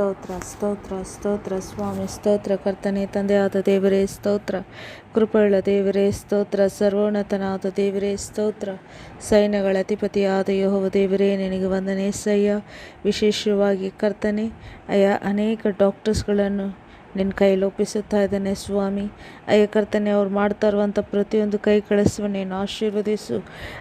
ಸ್ತೋತ್ರ ಸ್ತೋತ್ರ ಸ್ತೋತ್ರ, ಸ್ವಾಮಿ, ಸ್ತೋತ್ರ, ಕರ್ತನೆ, ತಂದೆಯಾದ ದೇವರೇ, ಸ್ತೋತ್ರ. ಕೃಪೆಯುಳ್ಳ ದೇವರೇ, ಸ್ತೋತ್ರ. ಸರ್ವೋನ್ನತನಾದ ದೇವರೇ, ಸ್ತೋತ್ರ. ಸೈನ್ಯಗಳ ಅಧಿಪತಿಯಾದ ಯಹೋವ ದೇವರೇ, ನಿನಗೆ ವಂದನೆ ಸಯ್ಯ. ವಿಶೇಷವಾಗಿ ಕರ್ತನೆ, ಅಯ್ಯ, ಅನೇಕ ಡಾಕ್ಟರ್ಸ್ಗಳನ್ನು ನಿನ್ನ ಕೈಯಲ್ಲಿ ಒಪ್ಪಿಸುತ್ತಾ ಇದ್ದಾನೆ ಸ್ವಾಮಿ. ಅಯ್ಯ ಕರ್ತನೆ, ಅವ್ರು ಮಾಡ್ತಾ ಇರುವಂಥ ಪ್ರತಿಯೊಂದು ಕೈ ಕಳಿಸುವ ನೀನು ಆಶೀರ್ವದಿಸು.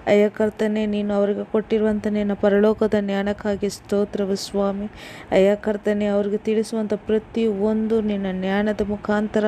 ಅಯ್ಯ ಕರ್ತನೆ, ನೀನು ಅವರಿಗೆ ಕೊಟ್ಟಿರುವಂಥ ನಿನ್ನ ಪರಲೋಕದ ಜ್ಞಾನಕ್ಕಾಗಿ ಸ್ತೋತ್ರವು ಸ್ವಾಮಿ. ಅಯ್ಯ ಕರ್ತನೆ, ಅವ್ರಿಗೆ ತಿಳಿಸುವಂಥ ಪ್ರತಿ ಒಂದು ನಿನ್ನ ಜ್ಞಾನದ ಮುಖಾಂತರ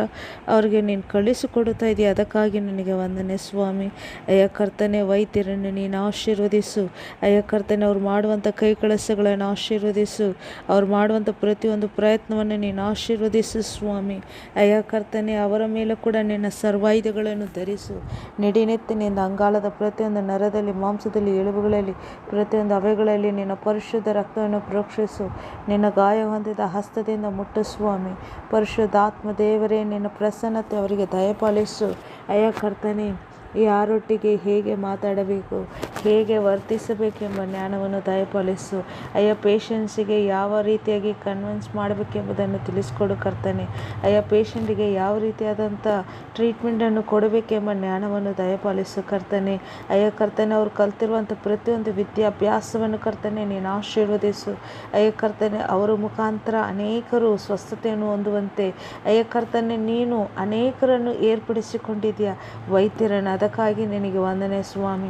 ಅವ್ರಿಗೆ ನೀನು ಕಳಿಸಿಕೊಡುತ್ತಾ ಇದೆಯಾ. ಅದಕ್ಕಾಗಿ ನನಗೆ ವಂದನೆ ಸ್ವಾಮಿ. ಅಯ್ಯ ಕರ್ತನೆ, ವೈದ್ಯರನ್ನು ನೀನು ಆಶೀರ್ವದಿಸು. ಅಯ್ಯ ಕರ್ತನೆ, ಅವ್ರು ಮಾಡುವಂಥ ಕೈ ಕಳಸಗಳನ್ನು ಆಶೀರ್ವದಿಸು. ಅವ್ರು ಮಾಡುವಂಥ ಪ್ರತಿಯೊಂದು ಪ್ರಯತ್ನವನ್ನು ನೀನು ಆಶೀರ್ವದಿಸು ಸ್ವಾಮಿ, ಅಯ್ಯ ಕರ್ತನೆ, ಅವರ ಮೇಲೆ ಕೂಡ ನಿನ್ನ ಸರ್ವಾಯುಧಗಳನ್ನು ಧರಿಸು. ನಿಡಿನೆತ್ತಿನಿಂದ ಅಂಗಾಲದ ಪ್ರತಿಯೊಂದು ನರದಲ್ಲಿ, ಮಾಂಸದಲ್ಲಿ, ಎಲುಬುಗಳಲ್ಲಿ, ಪ್ರತಿಯೊಂದು ಅವೆಗಳಲ್ಲಿ ನಿನ್ನ ಪರಿಶುದ್ಧ ರಕ್ತವನ್ನು ಪ್ರೋಕ್ಷಿಸು. ನಿನ್ನ ಗಾಯ ಹೊಂದಿದ ಹಸ್ತದಿಂದ ಮುಟ್ಟ ಸ್ವಾಮಿ. ಪರಿಶುದ್ಧಾತ್ಮ ದೇವರೇ, ನಿನ್ನ ಪ್ರಸನ್ನತೆ ಅವರಿಗೆ ದಯಪಾಲಿಸು. ಅಯ್ಯ ಕರ್ತನೆ ಯಾರೊಟ್ಟಿಗೆ ಹೇಗೆ ಮಾತಾಡಬೇಕು, ಹೇಗೆ ವರ್ತಿಸಬೇಕೆಂಬ ಜ್ಞಾನವನ್ನು ದಯಪಾಲಿಸು. ಅಯ್ಯ, ಪೇಷನ್ಸಿಗೆ ಯಾವ ರೀತಿಯಾಗಿ ಕನ್ವಿನ್ಸ್ ಮಾಡಬೇಕೆಂಬುದನ್ನು ತಿಳಿಸ್ಕೊಡು ಕರ್ತನೆ. ಅಯ್ಯ ಪೇಷಂಟಿಗೆ ಯಾವ ರೀತಿಯಾದಂಥ ಟ್ರೀಟ್ಮೆಂಟನ್ನು ಕೊಡಬೇಕೆಂಬ ಜ್ಞಾನವನ್ನು ದಯಪಾಲಿಸು ಕರ್ತನೆ. ಅಯ್ಯ, ಕರ್ತನೆ, ಅವ್ರು ಕಲ್ತಿರುವಂಥ ಪ್ರತಿಯೊಂದು ವಿದ್ಯಾಭ್ಯಾಸವನ್ನು ಕರ್ತನೆ ನೀನು ಆಶೀರ್ವದಿಸು. ಅಯ್ಯ, ಕರ್ತನೆ, ಅವರ ಮುಖಾಂತರ ಅನೇಕರು ಸ್ವಸ್ಥತೆಯನ್ನು ಹೊಂದುವಂತೆ. ಅಯ್ಯ, ಕರ್ತನೆ, ನೀನು ಅನೇಕರನ್ನು ಏರ್ಪಡಿಸಿಕೊಂಡಿದೆಯಾ ವೈದ್ಯರನ್ನು ಅದಕ್ಕಾಗಿ ನಿನಗೆ ವಂದನೆ ಸ್ವಾಮಿ.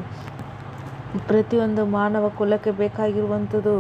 ಪ್ರತಿಯೊಂದು ಮಾನವ ಕುಲಕ್ಕೆ ಬೇಕಾಗಿರುವಂಥದ್ದು.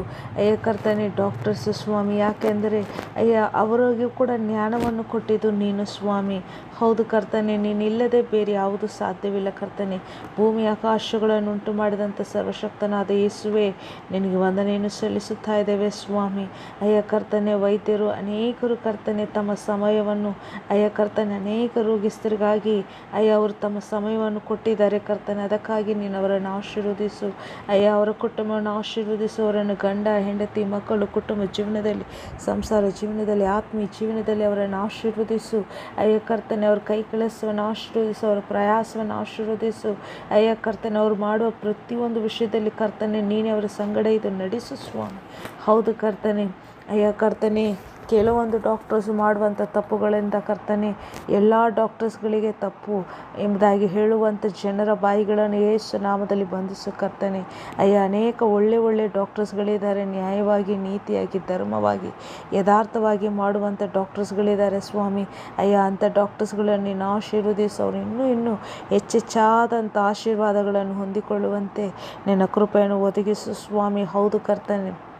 ಕರ್ತನೆ, ಡಾಕ್ಟರ್ ಸ್ವಾಮಿ ಯಾಕೆಂದರೆ ಅಯ್ಯ, ಅವರಿಗೂ ಕೂಡ ಜ್ಞಾನವನ್ನು ಕೊಟ್ಟಿದ್ದು ನೀನು ಸ್ವಾಮಿ. ಹೌದು ಕರ್ತನೆ, ನೀನಿಲ್ಲದೆ ಬೇರೆ ಯಾವುದು ಸಾಧ್ಯವಿಲ್ಲ ಕರ್ತನೆ. ಭೂಮಿ ಆಕಾಶಗಳನ್ನು ಉಂಟು ಮಾಡಿದಂಥ ಸರ್ವಶಕ್ತನಾದ ಯೇಸುವೆ, ನಿನಗೆ ವಂದನೆಯನ್ನು ಸಲ್ಲಿಸುತ್ತಾ ಇದ್ದೇವೆ ಸ್ವಾಮಿ. ಅಯ್ಯ ಕರ್ತನೆ, ವೈದ್ಯರು ಅನೇಕರು ಕರ್ತನೆ ತಮ್ಮ ಸಮಯವನ್ನು, ಅಯ್ಯ ಕರ್ತನೆ, ಅನೇಕ ರೋಗಿಸ್ಥರಿಗಾಗಿ, ಅಯ್ಯ ಅವರು ತಮ್ಮ ಸಮಯವನ್ನು ಕೊಟ್ಟಿದ್ದಾರೆ ಕರ್ತನೆ. ಅದಕ್ಕಾಗಿ ನೀನು ಅವರನ್ನು ಆಶೀರ್ವದಿಸು. ಅಯ್ಯ, ಅವರ ಕುಟುಂಬವನ್ನು ಆಶೀರ್ವದಿಸು ಅವರನ್ನು ಗಂಡ, ಹೆಂಡತಿ, ಮಕ್ಕಳು ಕುಟುಂಬ ಜೀವನದಲ್ಲಿ, ಸಂಸಾರ ಜೀವನದಲ್ಲಿ, ಆತ್ಮೀಯ ಜೀವನದಲ್ಲಿ ಅವರನ್ನು ಆಶೀರ್ವದಿಸು. ಅಯ್ಯ, ಕರ್ತನೆ, ಅವ್ರ ಕೈ ಕೆಲಸವನ್ನು ಆಶೀರ್ವದಿಸು, ಅವರ ಪ್ರಯಾಸವನ್ನು ಆಶೀರ್ವದಿಸು. ಅಯ್ಯ, ಕರ್ತನೆ, ಅವರು ಮಾಡುವ ಪ್ರತಿಯೊಂದು ವಿಷಯದಲ್ಲಿ ಕರ್ತನೆ, ನೀನೇ ಅವರ ಸಂಗಡ ಇದು ನಡೆಸು ಸ್ವಾಮಿ. ಹೌದು ಕರ್ತನೆ. ಅಯ್ಯ, ಕರ್ತನೆ ಕೆಲವೊಂದು ಡಾಕ್ಟರ್ಸ್ ಮಾಡುವಂಥ ತಪ್ಪುಗಳಿಂದ ಕರ್ತನೆ, ಎಲ್ಲ ಡಾಕ್ಟರ್ಸ್ಗಳಿಗೆ ತಪ್ಪು ಎಂಬುದಾಗಿ ಹೇಳುವಂಥ ಜನರ ಬಾಯಿಗಳನ್ನು ಯೇಸು ನಾಮದಲ್ಲಿ ಬಂಧಿಸು ಕರ್ತನೆ. ಅಯ್ಯ, ಅನೇಕ ಒಳ್ಳೆ ಒಳ್ಳೆ ಡಾಕ್ಟರ್ಸ್ಗಳಿದ್ದಾರೆ ನ್ಯಾಯವಾಗಿ, ನೀತಿಯಾಗಿ, ಧರ್ಮವಾಗಿ, ಯಥಾರ್ಥವಾಗಿ ಮಾಡುವಂಥ ಡಾಕ್ಟರ್ಸ್ಗಳಿದ್ದಾರೆ ಸ್ವಾಮಿ. ಅಯ್ಯ, ಅಂಥ ಡಾಕ್ಟರ್ಸ್ಗಳನ್ನು ನೀನು ಆಶೀರ್ವದಿಸು. ಅವರು ಇನ್ನೂ ಇನ್ನೂ ಹೆಚ್ಚೆಚ್ಚಾದಂಥ ಆಶೀರ್ವಾದಗಳನ್ನು ಹೊಂದಿಕೊಳ್ಳುವಂತೆ ನಿನ್ನ ಕೃಪೆಯನ್ನು ಒದಗಿಸು ಸ್ವಾಮಿ. ಹೌದು ಕರ್ತನೆ.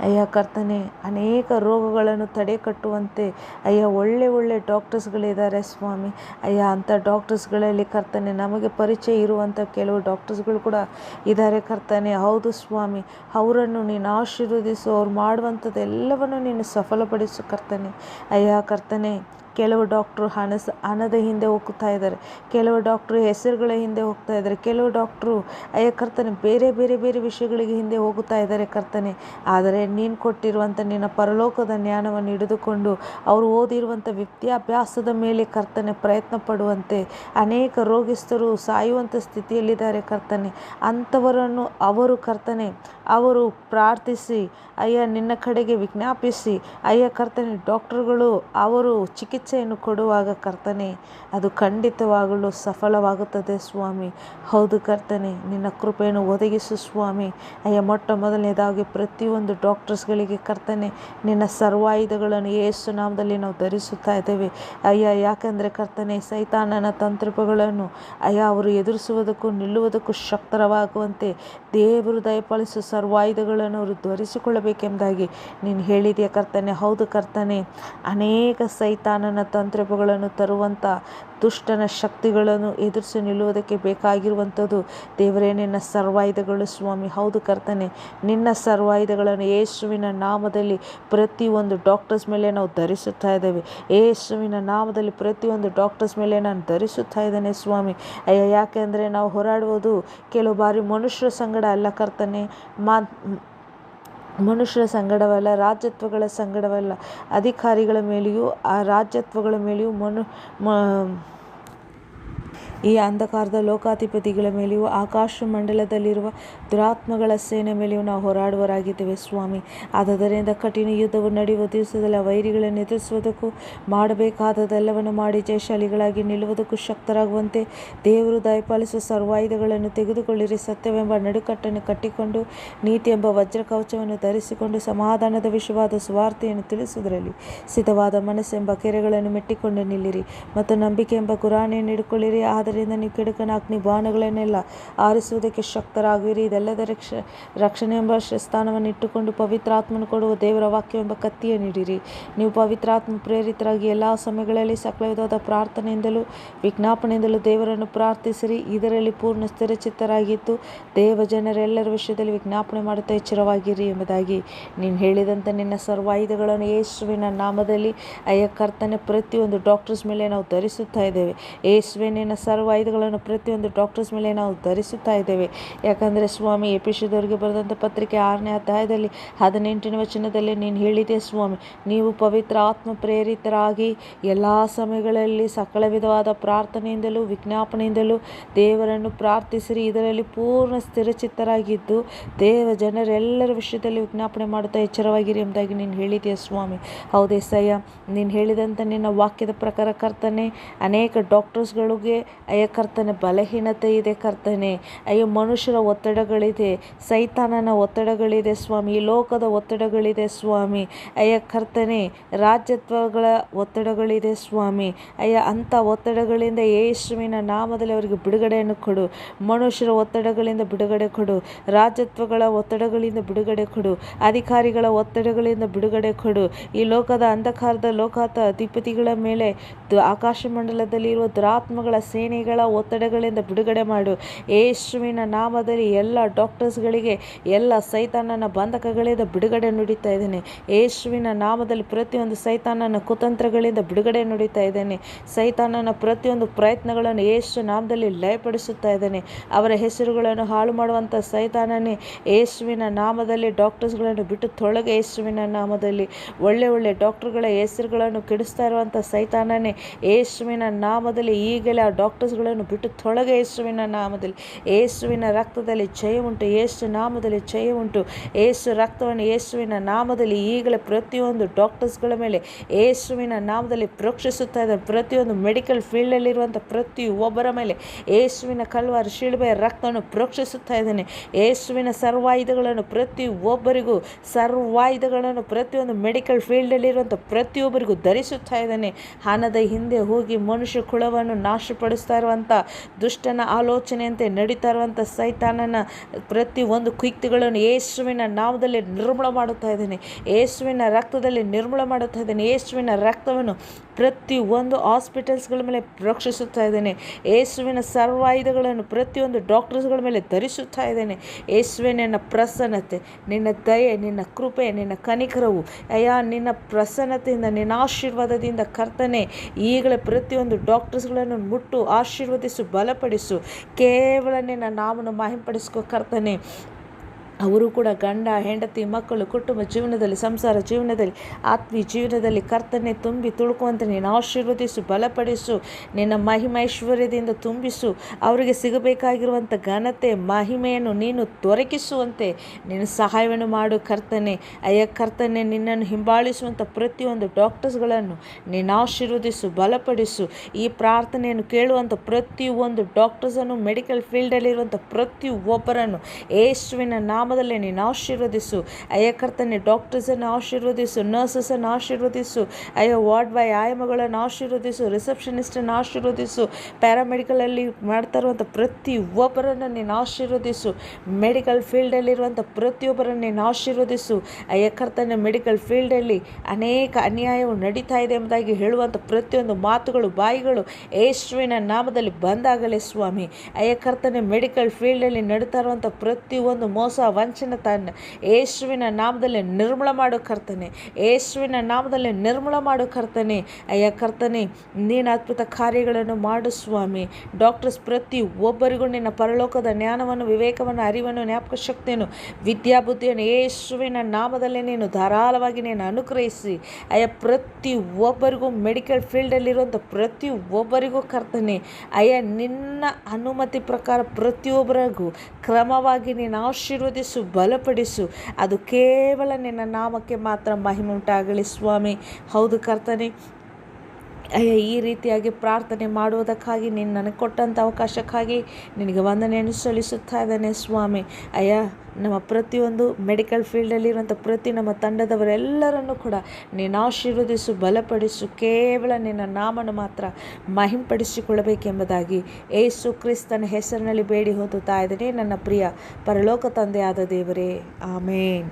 ಅಯ್ಯ ಕರ್ತನೆ, ಅನೇಕ ರೋಗಗಳನ್ನು ತಡೆಗಟ್ಟುವಂತೆ ಅಯ್ಯ ಒಳ್ಳೆ ಒಳ್ಳೆ ಡಾಕ್ಟರ್ಸ್ಗಳಿದ್ದಾರೆ ಸ್ವಾಮಿ. ಅಯ್ಯ, ಅಂಥ ಡಾಕ್ಟರ್ಸ್ಗಳಲ್ಲಿ ಕರ್ತನೆ, ನಮಗೆ ಪರಿಚಯ ಇರುವಂಥ ಕೆಲವು ಡಾಕ್ಟರ್ಸ್ಗಳು ಕೂಡ ಇದ್ದಾರೆ ಕರ್ತನೆ. ಹೌದು ಸ್ವಾಮಿ, ಅವರನ್ನು ನೀನು ಆಶೀರ್ವದಿಸು, ಅವ್ರು ಮಾಡುವಂಥದ್ದೆಲ್ಲವನ್ನು ನೀನು ಸಫಲಪಡಿಸು ಕರ್ತನೆ. ಅಯ್ಯ ಕರ್ತನೆ ಕೆಲವು ಡಾಕ್ಟ್ರು ಹಣಸ ಹಣದ ಹಿಂದೆ ಹೋಗ್ತಾ ಇದ್ದಾರೆ, ಕೆಲವು ಡಾಕ್ಟ್ರು ಹೆಸರುಗಳ ಹಿಂದೆ ಹೋಗ್ತಾ ಇದ್ದಾರೆ, ಕೆಲವು ಡಾಕ್ಟ್ರು, ಅಯ್ಯ ಕರ್ತನೆ, ಬೇರೆ ಬೇರೆ ಬೇರೆ ವಿಷಯಗಳಿಗೆ ಹಿಂದೆ ಹೋಗುತ್ತಾ ಇದ್ದಾರೆ ಕರ್ತನೆ. ಆದರೆ ನೀನು ಕೊಟ್ಟಿರುವಂಥ ನಿನ್ನ ಪರಲೋಕದ ಜ್ಞಾನವನ್ನು ಹಿಡಿದುಕೊಂಡು ಅವರು ಓದಿರುವಂಥ ವಿದ್ಯಾಭ್ಯಾಸದ ಮೇಲೆ ಕರ್ತನೆ ಪ್ರಯತ್ನ ಪಡುವಂತೆ ಅನೇಕ ರೋಗಿಸ್ಥರು ಸಾಯುವಂಥ ಸ್ಥಿತಿಯಲ್ಲಿದ್ದಾರೆ ಕರ್ತನೆ. ಅಂಥವರನ್ನು ಅವರು ಕರ್ತನೆ, ಅವರು ಪ್ರಾರ್ಥಿಸಿ, ಅಯ್ಯ ನಿನ್ನ ಕಡೆಗೆ ವಿಜ್ಞಾಪಿಸಿ, ಅಯ್ಯ ಕರ್ತನೆ, ಡಾಕ್ಟರ್ಗಳು ಅವರು ಚಿಕಿತ್ಸೆಯನ್ನು ಕೊಡುವಾಗ ಕರ್ತನೆ, ಅದು ಖಂಡಿತವಾಗಲು ಸಫಲವಾಗುತ್ತದೆ ಸ್ವಾಮಿ. ಹೌದು ಕರ್ತನೆ, ನಿನ್ನ ಕೃಪೆಯನ್ನು ಒದಗಿಸು ಸ್ವಾಮಿ. ಅಯ್ಯ, ಮೊಟ್ಟ ಮೊದಲನೇದಾಗಿ ಪ್ರತಿಯೊಂದು ಡಾಕ್ಟರ್ಸ್ಗಳಿಗೆ ಕರ್ತನೆ, ನಿನ್ನ ಸರ್ವಾಯುಧಗಳನ್ನು ಯೇಸು ನಾಮದಲ್ಲಿ ನಾವು ಧರಿಸುತ್ತಾ ಇದ್ದೇವೆ. ಅಯ್ಯ, ಯಾಕಂದರೆ ಕರ್ತನೆ, ಸೈತಾನನ ತಂತ್ರಗಳನ್ನು ಅಯ್ಯ, ಅವರು ಎದುರಿಸುವುದಕ್ಕೂ ನಿಲ್ಲುವುದಕ್ಕೂ ಶಕ್ತರವಾಗುವಂತೆ ದೇವರು ದಯಪಾಲಿಸು ಸರ್ವಾಯುಧಗಳನ್ನು ಅವರು ಧರಿಸಿಕೊಳ್ಳಬೇಕೆಂಬುದಾಗಿ ನೀನು ಹೇಳಿದೆಯಾ ಕರ್ತನೆ. ಹೌದು ಕರ್ತನೆ, ಅನೇಕ ಸೈತಾನನ ತಂತ್ರಪಗಳನ್ನು ತರುವಂಥ ದುಷ್ಟನ ಶಕ್ತಿಗಳನ್ನು ಎದುರಿಸಿ ನಿಲ್ಲುವುದಕ್ಕೆ ಬೇಕಾಗಿರುವಂಥದ್ದು. ದೇವರೇ, ನಿನ್ನ ಸರ್ವಾಯುಧಗಳು ಸ್ವಾಮಿ. ಹೌದು ಕರ್ತನೆ, ನಿನ್ನ ಸರ್ವಾಯುಧಗಳನ್ನು ಯೇಸುವಿನ ನಾಮದಲ್ಲಿ ಪ್ರತಿಯೊಂದು ಡಾಕ್ಟರ್ಸ್ ಮೇಲೆ ನಾವು ಧರಿಸುತ್ತಾ ಇದ್ದೇವೆ. ಯೇಸುವಿನ ನಾಮದಲ್ಲಿ ಪ್ರತಿಯೊಂದು ಡಾಕ್ಟರ್ಸ್ ಮೇಲೆ ನಾನು ಧರಿಸುತ್ತಾ ಇದ್ದೇನೆ ಸ್ವಾಮಿ. ಅಯ್ಯ ಯಾಕೆಂದರೆ ನಾವು ಹೋರಾಡುವುದು ಕೆಲವು ಬಾರಿ ಮನುಷ್ಯರ ಸಂಗಡ ಅಲ್ಲ ಕರ್ತನೆ. ಮಾ ಮನುಷ್ಯರ ಸಂಗಡವಲ್ಲ ರಾಜ್ಯತ್ವಗಳ ಸಂಗಡವಲ್ಲ. ಅಧಿಕಾರಿಗಳ ಮೇಲೆಯೂ ಆ ರಾಜ್ಯತ್ವಗಳ ಮೇಲೆಯೂ ಮನು ಮ ಈ ಅಂಧಕಾರದ ಲೋಕಾಧಿಪತಿಗಳ ಮೇಲೆಯೂ ಆಕಾಶ ಮಂಡಲದಲ್ಲಿರುವ ದುರಾತ್ಮಗಳ ಸೇನೆ ಮೇಲೆಯೂ ನಾವು ಹೋರಾಡುವರಾಗಿದ್ದೇವೆ ಸ್ವಾಮಿ. ಆದ್ದರಿಂದ ಕಠಿಣ ಯುದ್ಧವು ನಡೆಯುವ ದಿವಸದಲ್ಲಿ ವೈರಿಗಳನ್ನು ಎದುರಿಸುವುದಕ್ಕೂ ಮಾಡಬೇಕಾದದೆಲ್ಲವನ್ನು ಮಾಡಿ ಜಯಶಾಲಿಗಳಾಗಿ ನಿಲ್ಲುವುದಕ್ಕೂ ಶಕ್ತರಾಗುವಂತೆ ದೇವರು ದಯಪಾಲಿಸುವ ಸರ್ವಾಯುಧಗಳನ್ನು ತೆಗೆದುಕೊಳ್ಳಿರಿ. ಸತ್ಯವೆಂಬ ನಡುಕಟ್ಟನ್ನು ಕಟ್ಟಿಕೊಂಡು ನೀತಿ ಎಂಬ ವಜ್ರಕವಚವನ್ನು ಧರಿಸಿಕೊಂಡು ಸಮಾಧಾನದ ವಿಷವಾದ ಸುವಾರ್ತೆಯನ್ನು ತಿಳಿಸುವುದರಲ್ಲಿ ಸಿದ್ಧವಾದ ಮನಸ್ಸೆಂಬ ಕೆರೆಗಳನ್ನು ಮೆಟ್ಟಿಕೊಂಡು ನಿಲ್ಲಿರಿ ಮತ್ತು ನಂಬಿಕೆ ಎಂಬ ಗುರಾಣಿಯನ್ನು ಹಿಡ್ಕೊಳ್ಳಿರಿ. ಆದ್ದರಿಂದ ನೀವು ಕೆಡುಕನ ಅಗ್ನಿ ಬಾಣಗಳನ್ನೆಲ್ಲ ಆರಿಸುವುದಕ್ಕೆ ಶಕ್ತರಾಗಿರಿ. ಇದೆಲ್ಲದ ರಕ್ಷ ರಕ್ಷಣೆ ಎಂಬ ಸ್ಥಾನವನ್ನು ಇಟ್ಟುಕೊಂಡು ಪವಿತ್ರಾತ್ಮನು ಕೊಡುವ ದೇವರ ವಾಕ್ಯ ಎಂಬ ಕತ್ತಿಯ ನೀಡಿರಿ. ನೀವು ಪವಿತ್ರಾತ್ಮ ಪ್ರೇರಿತರಾಗಿ ಎಲ್ಲ ಸಮಯಗಳಲ್ಲಿ ಸಕಲ ವಿಧವಾದ ಪ್ರಾರ್ಥನೆಯಿಂದಲೂ ವಿಜ್ಞಾಪನೆಯಿಂದಲೂ ದೇವರನ್ನು ಪ್ರಾರ್ಥಿಸಿರಿ. ಇದರಲ್ಲಿ ಪೂರ್ಣ ಸ್ಥಿರಚಿತ್ತರಾಗಿದ್ದು ದೇವ ಜನರೆಲ್ಲರ ವಿಷಯದಲ್ಲಿ ವಿಜ್ಞಾಪನೆ ಮಾಡುತ್ತಾ ಎಚ್ಚರವಾಗಿರಿ ಎಂಬುದಾಗಿ ನೀನು ಹೇಳಿದಂಥ ನಿನ್ನ ಸರ್ವಾಯುಧಗಳನ್ನು ಯೇಸುವಿನ ನಾಮದಲ್ಲಿ, ಅಯ್ಯ ಕರ್ತನೆ, ಪ್ರತಿಯೊಂದು ಡಾಕ್ಟರ್ಸ್ ಮೇಲೆ ನಾವು ಧರಿಸುತ್ತಾ ಇದ್ದೇವೆ. ಯೇಸುವೆ, ನಿನ್ನ ಸರ್ವಾಯುಧಗಳನ್ನು ಪ್ರತಿಯೊಂದು ಡಾಕ್ಟರ್ಸ್ ಮೇಲೆ ನಾವು ಧರಿಸುತ್ತಾ ಇದ್ದೇವೆ. ಯಾಕಂದರೆ ಸ್ವಾಮಿ ಎಪಿಷದವರಿಗೆ ಬರೆದಂಥ ಪತ್ರಿಕೆ ಆರನೇ ಅಧ್ಯಾಯದಲ್ಲಿ ಹದಿನೆಂಟನೇ ವಚನದಲ್ಲಿ ನೀನು ಹೇಳಿದೆ ಸ್ವಾಮಿ, ನೀವು ಪವಿತ್ರ ಆತ್ಮ ಪ್ರೇರಿತರಾಗಿ ಎಲ್ಲ ಸಮಯಗಳಲ್ಲಿ ಸಕಲ ವಿಧವಾದ ಪ್ರಾರ್ಥನೆಯಿಂದಲೂ ವಿಜ್ಞಾಪನೆಯಿಂದಲೂ ದೇವರನ್ನು ಪ್ರಾರ್ಥಿಸಿರಿ. ಇದರಲ್ಲಿ ಪೂರ್ಣ ಸ್ಥಿರಚಿತ್ತರಾಗಿದ್ದು ದೇವ ಜನರೆಲ್ಲರ ವಿಷಯದಲ್ಲಿ ವಿಜ್ಞಾಪನೆ ಮಾಡುತ್ತಾ ಎಚ್ಚರವಾಗಿರಿ ಎಂಬುದಾಗಿ ನೀನು ಹೇಳಿದೆಯಾ ಸ್ವಾಮಿ. ಹೌದೇ ಸಯ್ಯ ನೀನು ಹೇಳಿದಂಥ ನಿನ್ನ ವಾಕ್ಯದ ಪ್ರಕಾರ ಕರ್ತನೆ, ಅನೇಕ ಡಾಕ್ಟರ್ಸ್ಗಳಿಗೆ ಅಯ್ಯ ಕರ್ತನೆ ಬಲಹೀನತೆ ಇದೆ ಕರ್ತನೆ. ಅಯ್ಯೋ ಮನುಷ್ಯರ ಒತ್ತಡಗಳಿದೆ, ಸೈತಾನನ ಒತ್ತಡಗಳಿದೆ ಸ್ವಾಮಿ, ಈ ಲೋಕದ ಒತ್ತಡಗಳಿದೆ ಸ್ವಾಮಿ. ಅಯ್ಯ ಕರ್ತನೆ ರಾಜ್ಯತ್ವಗಳ ಒತ್ತಡಗಳಿದೆ ಸ್ವಾಮಿ. ಅಯ್ಯ ಅಂಥ ಒತ್ತಡಗಳಿಂದ ಯೇಸುವಿನ ನಾಮದಲ್ಲಿ ಅವರಿಗೆ ಬಿಡುಗಡೆಯನ್ನು ಕೊಡು. ಮನುಷ್ಯರ ಒತ್ತಡಗಳಿಂದ ಬಿಡುಗಡೆ ಕೊಡು. ರಾಜ್ಯತ್ವಗಳ ಒತ್ತಡಗಳಿಂದ ಬಿಡುಗಡೆ ಕೊಡು. ಅಧಿಕಾರಿಗಳ ಒತ್ತಡಗಳಿಂದ ಬಿಡುಗಡೆ ಕೊಡು. ಈ ಲೋಕದ ಅಂಧಕಾರದ ಲೋಕಾತ ಅಧಿಪತಿಗಳ ಮೇಲೆ ಆಕಾಶ ಮಂಡಲದಲ್ಲಿರುವ ದುರಾತ್ಮಗಳ ದುರಾತ್ಮಗಳ ಸೇನೆಗಳ ಒತ್ತಡಗಳಿಂದ ಬಿಡುಗಡೆ ಮಾಡು. ಯೇಸುವಿನ ನಾಮದಲ್ಲಿ ಎಲ್ಲ ಡಾಕ್ಟರ್ಸ್ಗಳಿಗೆ, ಎಲ್ಲ ಸೈತಾನನ ಬಂಧಕಗಳಿಂದ ಬಿಡುಗಡೆ ನುಡಿತಾ ಇದ್ದೇನೆ. ಯೇಸುವಿನ ನಾಮದಲ್ಲಿ ಪ್ರತಿಯೊಂದು ಸೈತಾನನ ಕುತಂತ್ರಗಳಿಂದ ಬಿಡುಗಡೆ ನುಡಿತಾ ಇದ್ದೇನೆ. ಸೈತಾನನ ಪ್ರತಿಯೊಂದು ಪ್ರಯತ್ನಗಳನ್ನು ಯೇಸು ನಾಮದಲ್ಲಿ ಲಯಪಡಿಸುತ್ತಾ ಇದ್ದೇನೆ. ಅವರ ಹೆಸರುಗಳನ್ನು ಹಾಳು ಮಾಡುವಂಥ ಸೈತಾನನೇ, ಯೇಸುವಿನ ನಾಮದಲ್ಲಿ ಡಾಕ್ಟರ್ಸ್ಗಳನ್ನು ಬಿಟ್ಟು ತೊಳಗೆ ಯೇಸುವಿನ ನಾಮದಲ್ಲಿ. ಒಳ್ಳೆ ಒಳ್ಳೆ ಡಾಕ್ಟರ್ಗಳ ಹೆಸರುಗಳನ್ನು ಕೆಡಿಸ್ತಾ ಇರುವಂಥ ಸೈತಾನನೇ, ಯೇಸುವಿನ ನಾಮದಲ್ಲಿ ಈಗಲೇ ಆ ಡಾಕ್ಟರ್ಸ್ಗಳನ್ನು ಬಿಟ್ಟು ತೊಳಗೆ ಯೇಸುವಿನ ನಾಮದಲ್ಲಿ, ಯೇಸುವಿನ ರಕ್ತದಲ್ಲಿ ಜಯ ಉಂಟು, ಯೇಸು ನಾಮದಲ್ಲಿ ಜಯ ಉಂಟು, ಯೇಸು ರಕ್ತವನ್ನು ಯೇಸುವಿನ ನಾಮದಲ್ಲಿ ಈಗಲೇ ಪ್ರತಿಯೊಂದು ಡಾಕ್ಟರ್ಸ್ಗಳ ಮೇಲೆ, ಯೇಸುವಿನ ನಾಮದಲ್ಲಿ ಪ್ರೋಕ್ಷಿಸುತ್ತಾ ಇದ್ದಾರೆ ಪ್ರತಿಯೊಂದು ಮೆಡಿಕಲ್ ಫೀಲ್ಡಲ್ಲಿರುವಂಥ ಪ್ರತಿ ಒಬ್ಬರ ಮೇಲೆ, ಯೇಸುವಿನ ಕಲ್ವಾರ ಶಿಳುಬೆಯ ರಕ್ತವನ್ನು ಪ್ರೋಕ್ಷಿಸುತ್ತಾ ಇದ್ದಾನೆ. ಯೇಸುವಿನ ಸರ್ವಾಯುಧಗಳನ್ನು ಪ್ರತಿ ಒಬ್ಬರಿಗೂ ಸರ್ವಾಯುಧಗಳನ್ನು ಪ್ರತಿಯೊಂದು ಮೆಡಿಕಲ್ ಫೀಲ್ಡಲ್ಲಿರುವಂಥ ಪ್ರತಿಯೊಬ್ಬರಿಗೂ ಧರಿಸುತ್ತಾ ಇದ್ದಾನೆ. ಹಣದ ಹಿಂದೆ ಹೋಗಿ ಮನುಷ್ಯ ಕುಳವನ್ನು ನಾಶಪಡಿಸ್ತಾ ಇರುವಂಥ ದುಷ್ಟನ ಆಲೋಚನೆಯಂತೆ ನಡೀತಾ ಇರುವಂಥ ಸೈತಾನನ ಪ್ರತಿ ಒಂದು ಕುಯುಕ್ತಿಗಳನ್ನು ಯೇಸುವಿನ ನಾಮದಲ್ಲಿ ನಿರ್ಮೂಲ ಮಾಡುತ್ತಾ ಇದ್ದೇನೆ. ಯೇಸುವಿನ ರಕ್ತದಲ್ಲಿ ನಿರ್ಮೂಲ ಮಾಡುತ್ತಾ ಇದ್ದೇನೆ. ಯೇಸುವಿನ ರಕ್ತವನ್ನು ಪ್ರತಿ ಒಂದು ಹಾಸ್ಪಿಟಲ್ಸ್ಗಳ ಮೇಲೆ ರಕ್ಷಿಸುತ್ತಾ ಇದ್ದೇನೆ. ಯೇಸುವಿನ ಸರ್ವಾಯುಧಗಳನ್ನು ಪ್ರತಿಯೊಂದು ಡಾಕ್ಟರ್ಸ್ಗಳ ಮೇಲೆ ಧರಿಸುತ್ತಾ ಇದ್ದೇನೆ. ಯೇಸುವೆ, ನಿನ್ನ ಪ್ರಸನ್ನತೆ, ನಿನ್ನ ದಯೆ, ನಿನ್ನ ಕೃಪೆ, ನಿನ್ನ ಕನಿಕರವು. ಅಯ್ಯ, ನಿನ್ನ ಪ್ರಸನ್ನತೆಯಿಂದ, ನಿನ್ನ ಆಶೀರ್ವಾದದಿಂದ ಕರ್ತನೆ, ಈಗಲೇ ಪ್ರತಿಯೊಂದು ಡಾಕ್ಟರ್ಸ್ಗಳನ್ನು ಮುಟ್ಟು, ಆಶೀರ್ವದಿಸು, ಬಲಪಡಿಸು. ಕೇವಲ ನಿನ್ನ ನಾವನ್ನು ಮಾಹಿಂಪಡಿಸ್ಕೋ ಕರ್ತನೆ. ಅವರು ಕೂಡ ಗಂಡ, ಹೆಂಡತಿ, ಮಕ್ಕಳು, ಕುಟುಂಬ ಜೀವನದಲ್ಲಿ, ಸಂಸಾರ ಜೀವನದಲ್ಲಿ, ಆತ್ಮೀಯ ಜೀವನದಲ್ಲಿ ಕರ್ತನೆ ತುಂಬಿ ತುಳುಕುವಂತೆ ನೀನು ಆಶೀರ್ವದಿಸು, ಬಲಪಡಿಸು, ನಿನ್ನ ಮಹಿಮೈಶ್ವರ್ಯದಿಂದ ತುಂಬಿಸು, ಅವರಿಗೆ ಸಿಗಬೇಕಾಗಿರುವಂಥ ಘನತೆ, ಮಹಿಮೆಯನ್ನು ನೀನು ದೊರಕಿಸುವಂತೆ ನೀನು ಸಹಾಯವನ್ನು ಮಾಡು ಕರ್ತನೆ. ಅಯ್ಯ ಕರ್ತನೆ, ನಿನ್ನನ್ನು ಹಿಂಬಾಲಿಸುವಂಥ ಪ್ರತಿಯೊಂದು ಡಾಕ್ಟರ್ಸ್ಗಳನ್ನು ನೀನು ಆಶೀರ್ವದಿಸು, ಬಲಪಡಿಸು. ಈ ಪ್ರಾರ್ಥನೆಯನ್ನು ಕೇಳುವಂಥ ಪ್ರತಿಯೊಂದು ಡಾಕ್ಟರ್ಸನ್ನು, ಮೆಡಿಕಲ್ ಫೀಲ್ಡಲ್ಲಿರುವಂಥ ಪ್ರತಿಯೊಬ್ಬರನ್ನು ಯೇಸುವಿನ ನಾಮದಲ್ಲಿ ನೀನು ಆಶೀರ್ವದಿಸು. ಅಯ್ಯ, ಕರ್ತನೆ ಡಾಕ್ಟರ್ಸನ್ನು ಆಶೀರ್ವದಿಸು ನರ್ಸಸನ್ನು ಆಶೀರ್ವದಿಸು. ಅಯ್ಯ ವಾರ್ಡ್ ಬಾಯ್ ಆಯಾಮಗಳನ್ನು ಆಶೀರ್ವದಿಸು ರಿಸೆಪ್ಷನಿಸ್ಟನ್ನು ಆಶೀರ್ವದಿಸು. ಪ್ಯಾರಾಮೆಡಿಕಲಲ್ಲಿ ಮಾಡ್ತಾ ಇರುವಂಥ ಪ್ರತಿ ಒಬ್ಬರನ್ನು ನೀನು ಆಶೀರ್ವದಿಸು. ಮೆಡಿಕಲ್ ಫೀಲ್ಡಲ್ಲಿರುವಂಥ ಪ್ರತಿಯೊಬ್ಬರನ್ನು ನೀನು ಆಶೀರ್ವದಿಸು. ಅಯ್ಯ, ಕರ್ತನೆ ಮೆಡಿಕಲ್ ಫೀಲ್ಡಲ್ಲಿ ಅನೇಕ ಅನ್ಯಾಯವು ನಡೀತಾ ಇದೆ ಎಂಬುದಾಗಿ ಹೇಳುವಂಥ ಪ್ರತಿಯೊಂದು ಮಾತುಗಳು, ಬಾಯಿಗಳು ಯೇಸುವಿನ ನಾಮದಲ್ಲಿ ಬಂದಾಗಲೇ ಸ್ವಾಮಿ. ಅಯ್ಯ, ಕರ್ತನೆ ಮೆಡಿಕಲ್ ಫೀಲ್ಡಲ್ಲಿ ನಡೀತಾ ಇರುವಂಥ ಪ್ರತಿಯೊಂದು ಮೋಸ ವಂಚನೆ ತನ್ನ. ಯೇಸುವಿನ ನಾಮದಲ್ಲಿ ನಿರ್ಮೂಲ ಮಾಡು ಕರ್ತನೆ. ಯೇಸುವಿನ ನಾಮದಲ್ಲಿ ನಿರ್ಮೂಲ ಮಾಡು ಕರ್ತನೆ. ಅಯ್ಯ ಕರ್ತನೆ, ನೀನು ಅದ್ಭುತ ಕಾರ್ಯಗಳನ್ನು ಮಾಡು ಸ್ವಾಮಿ. ಡಾಕ್ಟರ್ಸ್, ಪ್ರತಿ ಒಬ್ಬರಿಗೂ ನಿನ್ನ ಪರಲೋಕದ ಜ್ಞಾನವನ್ನು, ವಿವೇಕವನ್ನು, ಅರಿವನ್ನು, ಜ್ಞಾಪಕ ಶಕ್ತಿಯನ್ನು, ವಿದ್ಯಾಬುದ್ಧಿಯನ್ನು ಯೇಸುವಿನ ನಾಮದಲ್ಲಿ ನೀನು ಧಾರಾಳವಾಗಿ ನೀನು ಅನುಗ್ರಹಿಸಿ. ಅಯ್ಯ ಪ್ರತಿ ಒಬ್ಬರಿಗೂ ಮೆಡಿಕಲ್ ಫೀಲ್ಡಲ್ಲಿರುವಂಥ ಪ್ರತಿ ಒಬ್ಬರಿಗೂ ಕರ್ತನೆ. ಅಯ್ಯ ನಿನ್ನ ಅನುಮತಿ ಪ್ರಕಾರ ಪ್ರತಿಯೊಬ್ಬರಿಗೂ ಕ್ರಮವಾಗಿ ನೀನು ಆಶೀರ್ವದಿಸು ಬಲಪಡಿಸು. ಅದು ಕೇವಲ ನಿನ್ನ ನಾಮಕ್ಕೆ ಮಾತ್ರ ಮಹಿಮೆ ಉಂಟಾಗಲಿ ಸ್ವಾಮಿ. ಹೌದು ಕರ್ತನೆ. ಅಯ್ಯ, ಈ ರೀತಿಯಾಗಿ ಪ್ರಾರ್ಥನೆ ಮಾಡುವುದಕ್ಕಾಗಿ ನೀನು ನನಗೆ ಕೊಟ್ಟಂಥ ಅವಕಾಶಕ್ಕಾಗಿ ನಿನಗೆ ವಂದನೆಯನ್ನು ಸಲ್ಲಿಸುತ್ತಾ ಇದ್ದಾನೆ ಸ್ವಾಮಿ. ಅಯ್ಯ ನಮ್ಮ ಪ್ರತಿಯೊಂದು ಮೆಡಿಕಲ್ ಫೀಲ್ಡಲ್ಲಿರುವಂಥ ಪ್ರತಿ ನಮ್ಮ ತಂಡದವರೆಲ್ಲರನ್ನು ಕೂಡ ನೀನು ಆಶೀರ್ವದಿಸು, ಬಲಪಡಿಸು, ಕೇವಲ ನಿನ್ನ ನಾಮನ ಮಾತ್ರ ಮಹಿಂಪಡಿಸಿಕೊಳ್ಳಬೇಕೆಂಬುದಾಗಿ ಏಸು ಕ್ರಿಸ್ತನ ಹೆಸರಿನಲ್ಲಿ ಬೇಡಿ ಹೊಂದುತ್ತಾ ಇದ್ದೇನೆ ನನ್ನ ಪ್ರಿಯ ಪರಲೋಕ ತಂದೆಯಾದ ದೇವರೇ. ಆಮೇನ್.